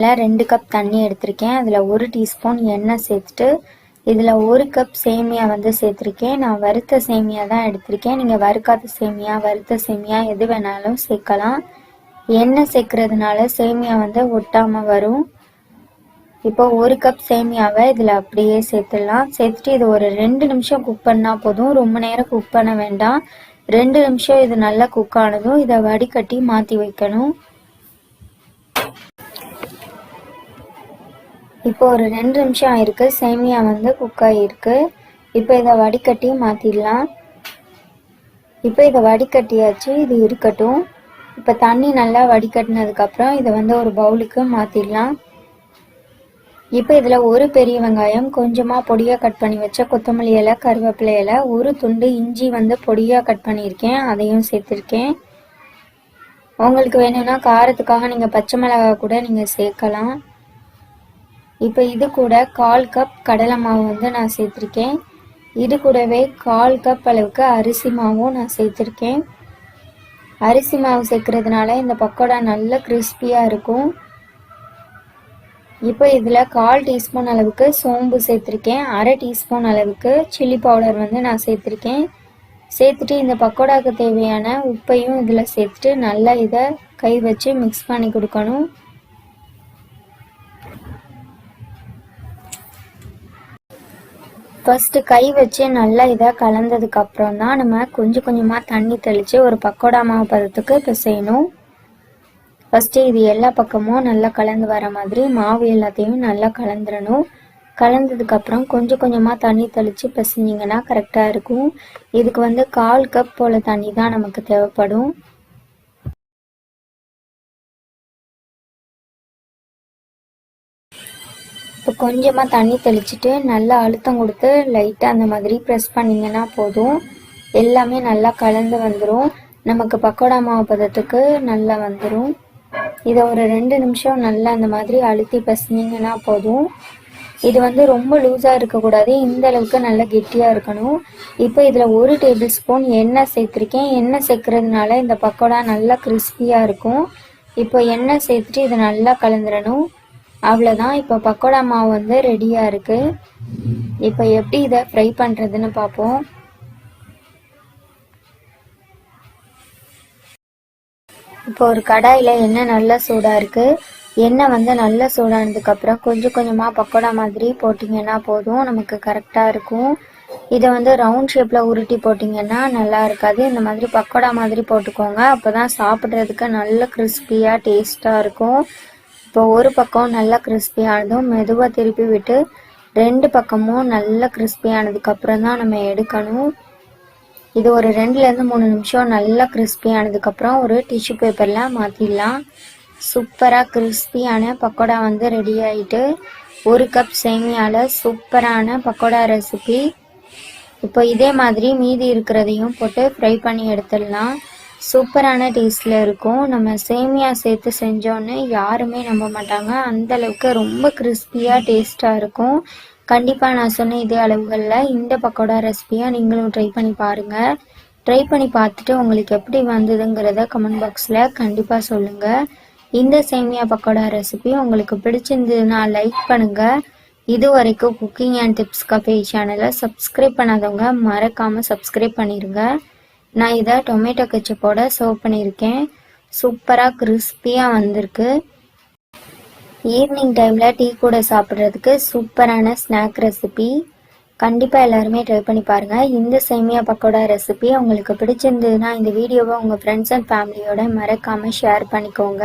இதில் ரெண்டு கப் தண்ணி எடுத்திருக்கேன். அதில் ஒரு டீஸ்பூன் எண்ணெய் சேர்த்துட்டு இதில் ஒரு கப் சேமியா வந்து சேர்த்துருக்கேன். நான் வறுத்த சேமியா தான் எடுத்திருக்கேன். நீங்கள் வறுக்காத சேமியா வறுத்த சேமியா எது வேணாலும் சேர்க்கலாம். எண்ணெய் சேர்க்கறதுனால சேமியா வந்து ஒட்டாமல் வரும். இப்போ ஒரு கப் சேமியாவை இதில் அப்படியே சேர்த்துடலாம். சேர்த்துட்டு இது ஒரு ரெண்டு நிமிஷம் குக் பண்ணால் போதும். ரொம்ப நேரம் குக் பண்ண வேண்டாம். ரெண்டு நிமிஷம் இது நல்லா குக் ஆனதும் இதை வடிகட்டி மாற்றி வைக்கணும். இப்போ ஒரு ரெண்டு நிமிஷம் ஆயிருக்கு. சேமியா வந்து குக் ஆகிருக்கு இப்போ இதை வடிகட்டி மாற்றிடலாம் இப்போ இதை வடிகட்டியாச்சு. இது இருக்கட்டும். இப்போ தண்ணி நல்லா வடிகட்டினதுக்கப்புறம் இதை வந்து ஒரு பவுலுக்கு மாற்றிடலாம் இப்போ இதில் ஒரு பெரிய வெங்காயம் கொஞ்சமாக பொடியாக கட் பண்ணி வச்ச கொத்தமல்லி இலை கருவேப்பிலை இலை ஒரு துண்டு இஞ்சி வந்து பொடியாக கட் பண்ணியிருக்கேன். அதையும் சேர்த்துருக்கேன். உங்களுக்கு வேணும்னா காரத்துக்காக நீங்கள் பச்சை மிளகா கூட நீங்கள் சேர்க்கலாம். இப்போ இது கூட கால் கப் கடலை மாவு வந்து நான் சேர்த்துருக்கேன். இது கூடவே கால் கப் அளவுக்கு அரிசி மாவும் நான் சேர்த்துருக்கேன். அரிசி மாவு சேர்க்கறதுனால இந்த பக்கோடா நல்ல கிறிஸ்பியாக இருக்கும். இப்போ இதில் கால் டீஸ்பூன் அளவுக்கு சோம்பு சேர்த்துருக்கேன். அரை டீஸ்பூன் அளவுக்கு சில்லி பவுடர் வந்து நான் சேர்த்துருக்கேன். சேர்த்துட்டு இந்த பக்கோடாவுக்கு தேவையான உப்பையும் இதில் சேர்த்துட்டு நல்லா இதை கை வச்சு மிக்ஸ் பண்ணி கொடுக்கணும். ஃபஸ்ட்டு கை வச்சு நல்லா இதை கலந்ததுக்கு அப்புறம் தான் நம்ம கொஞ்சம் கொஞ்சமாக தண்ணி தெளித்து ஒரு பக்கோடா மாவு பதத்துக்கு பிசையணும் ஃபஸ்ட்டு இது எல்லா பக்கமும் நல்லா கலந்து வர மாதிரி மாவு எல்லாத்தையும் நல்லா கலந்துடணும் கலந்ததுக்கப்புறம் கொஞ்சம் கொஞ்சமாக தண்ணி தெளித்து பிசைஞ்சிங்கன்னா கரெக்டாக இருக்கும். இதுக்கு வந்து கால் கப் போல் தண்ணி தான் நமக்கு தேவைப்படும். இப்போ கொஞ்சமாக தண்ணி தெளிச்சுட்டு நல்லா அழுத்தம் கொடுத்து லைட்டாக அந்த மாதிரி ப்ரெஸ் பண்ணிங்கன்னா போதும். எல்லாமே நல்லா கலந்து வந்துடும் நமக்கு பக்கோடா மாவு பதத்துக்கு நல்லா வந்துடும் இதை ஒரு ரெண்டு நிமிஷம் நல்லா அந்த மாதிரி அழுத்தி பசினீங்கன்னா போதும். இது வந்து ரொம்ப லூஸாக இருக்கக்கூடாது. இந்த அளவுக்கு நல்லா கெட்டியாக இருக்கணும். இப்போ இதில் ஒரு டேபிள் ஸ்பூன் எண்ணெய் சேர்த்துருக்கேன். எண்ணெய் சேர்க்கறதுனால இந்த பக்கோடா நல்லா கிறிஸ்பியாக இருக்கும். இப்போ எண்ணெய் சேர்த்துட்டு இதை நல்லா கலந்துடணும் அவ்வளோதான் இப்போ பக்கோடா மாவு வந்து ரெடியாக இருக்குது இப்போ எப்படி இதை ஃப்ரை பண்ணுறதுன்னு பார்ப்போம் இப்போ ஒரு கடாயில் எண்ணெய் நல்லா சூடாக இருக்குது எண்ணெய் வந்து நல்லா சூடானதுக்கப்புறம் கொஞ்சம் கொஞ்சமாக பக்கோடா மாதிரி போட்டிங்கன்னா போதும். நமக்கு கரெக்டாக இருக்கும். இதை வந்து ரவுண்ட் ஷேப்பில் உருட்டி போட்டிங்கன்னா நல்லா இருக்காது. இந்த மாதிரி பக்கோடா மாதிரி போட்டுக்கோங்க. அப்போ தான் சாப்பிட்றதுக்கு நல்ல கிறிஸ்பியாக டேஸ்ட்டாக இருக்கும். இப்போ ஒரு பக்கம் நல்லா கிறிஸ்பியானதும் மெதுவாக திருப்பி விட்டு ரெண்டு பக்கமும் நல்லா கிறிஸ்பியானதுக்கப்புறம் தான் நம்ம எடுக்கணும். இது ஒரு ரெண்டுலேருந்து மூணு நிமிஷம் நல்லா கிறிஸ்பியானதுக்கப்புறம் ஒரு டிஷ்யூ பேப்பரில் மாற்றிடலாம் சூப்பராக கிறிஸ்பியான பக்கோடா வந்து ரெடி ஆகிட்டு ஒரு கப் சேமியாவில் சூப்பரான பக்கோடா ரெசிபி இப்போ இதே மாதிரி மீதி இருக்கிறதையும் போட்டு ஃப்ரை பண்ணி எடுத்துடலாம். சூப்பரான டேஸ்டில் இருக்கும். நம்ம சேமியா சேர்த்து செஞ்சோன்னு யாருமே நம்ப மாட்டாங்க. அந்த அளவுக்கு ரொம்ப கிறிஸ்பியாக டேஸ்ட்டாக இருக்கும். கண்டிப்பாக நான் சொன்ன இதே அளவுகளில் இந்த பக்கோடா ரெசிபியை நீங்களும் ட்ரை பண்ணி பாருங்கள் ட்ரை பண்ணி பார்த்துட்டு உங்களுக்கு எப்படி வந்ததுங்கிறத கமெண்ட் பாக்ஸில் கண்டிப்பாக சொல்லுங்கள் இந்த சேமியா பக்கோடா ரெசிபி உங்களுக்கு பிடிச்சிருந்ததுன்னா லைக் பண்ணுங்கள் இது வரைக்கும் குக்கிங் அண்ட் டிப்ஸ் கஃபே சேனலை சப்ஸ்கிரைப் பண்ணாதவங்க மறக்காமல் சப்ஸ்கிரைப் பண்ணிடுங்க நான் இதை டொமேட்டோ கெச்சப்போட சர்வ் பண்ணியிருக்கேன். சூப்பராக கிறிஸ்பியாக வந்திருக்கு. ஈவினிங் டைமில் டீ கூட சாப்பிட்றதுக்கு சூப்பரான ஸ்நாக் ரெசிபி கண்டிப்பாக எல்லாருமே ட்ரை பண்ணி பாருங்கள் இந்த சேமியா பக்கோடா ரெசிபி உங்களுக்கு பிடிச்சிருந்ததுன்னா இந்த வீடியோவை உங்கள் ஃப்ரெண்ட்ஸ் அண்ட் ஃபேமிலியோட மறக்காமல் ஷேர் பண்ணிக்கோங்க.